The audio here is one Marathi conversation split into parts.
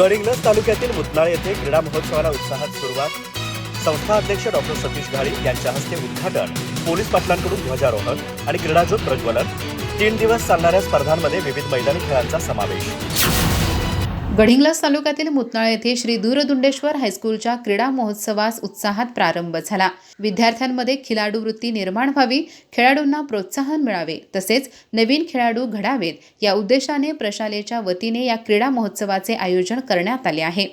गडिंग्लज तालुक्यातील मुतनाळ येथे क्रीडा महोत्सवाला उत्साहात सुरुवात. संस्था अध्यक्ष डॉक्टर सतीश घाळी यांच्या हस्ते उद्घाटन. पोलीस पाटलांकडून ध्वजारोहण आणि क्रीडाज्योत प्रज्वलन. तीन दिवस चालणाऱ्या स्पर्धांमध्ये विविध मैदानी खेळांचा समावेश. गडिंग्लज तालुक्यातील मुतनाळ येथे श्री दूरदुंडेश्वर हायस्कूलच्या क्रीडा महोत्सवास उत्साहात प्रारंभ झाला. विद्यार्थ्यांमध्ये खिलाडू वृत्ती निर्माण व्हावी खेळाडूंना प्रोत्साहन मिळावे तसेच नवीन खेळाडू घडावेत या उद्देशाने प्रशालेच्या वतीने या क्रीडा महोत्सवाचे आयोजन करण्यात आले आहे.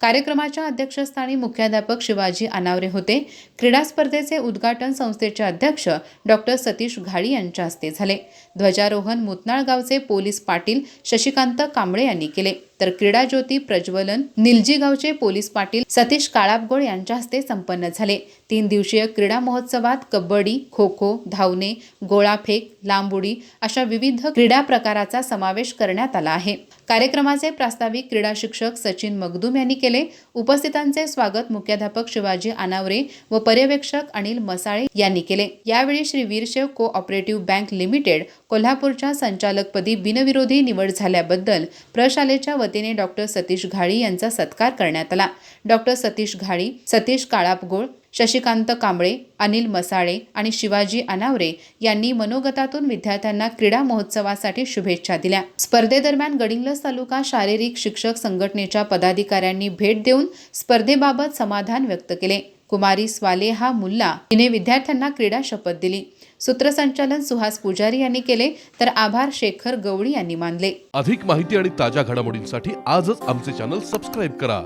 कार्यक्रमाच्या अध्यक्षस्थानी मुख्याध्यापक शिवाजी अनावरे होते. क्रीडा स्पर्धेचे उद्घाटन संस्थेचे अध्यक्ष डॉक्टर सतीश घाडी यांच्या हस्ते झाले. ध्वजारोहण मुतनाळ गावचे पोलीस पाटील शशिकांत कांबळे यांनी केले. तर क्रीडाज्योती प्रज्वलन निलजीगावचे पोलीस पाटील सतीश काळापगोळ यांच्या हस्ते संपन्न झाले. तीन दिवसीय क्रीडा महोत्सवात कबड्डी खो खो धावणे गोळाफेक लांबुडी अशा विविध क्रीडा प्रकाराचा समावेश करण्यात आला आहे. कार्यक्रमाचे प्रास्ताविक क्रीडा शिक्षक सचिन मगदूम यांनी केले. उपस्थितांचे स्वागत मुख्याध्यापक शिवाजी अनावरे व पर्यवेक्षक अनिल मसाळे यांनी केले. यावेळी श्री वीरशेव को ऑपरेटिव्ह बँक लिमिटेड कोल्हापूरच्या संचालकपदी बिनविरोधी निवड झाल्याबद्दल प्रशालेच्या वतीने डॉक्टर सतीश घाळी यांचा सत्कार करण्यात आला. डॉक्टर सतीश घाळी सतीश काळापगोळ शशिकांत कांबळे अनिल मसाळे आणि शिवाजी अनावरे यांनी मनोगतातून विद्यार्थ्यांना क्रीडा महोत्सवासाठी शुभेच्छा दिल्या. स्पर्धेदरम्यान गडिंग्लज तालुका शारीरिक शिक्षक संघटनेच्या पदाधिकाऱ्यांनी भेट देऊन स्पर्धेबाबत समाधान व्यक्त केले. कुमारी स्वालेहा मुल्ला हिने विद्यार्थ्यांना क्रीडा शपथ दिली. सूत्रसंचालन सुहास पुजारी यांनी केले तर आभार शेखर गवळी यांनी मानले. अधिक माहिती आणि ताज्या घडामोडींसाठी आजच आमचे चॅनल सबस्क्राईब करा.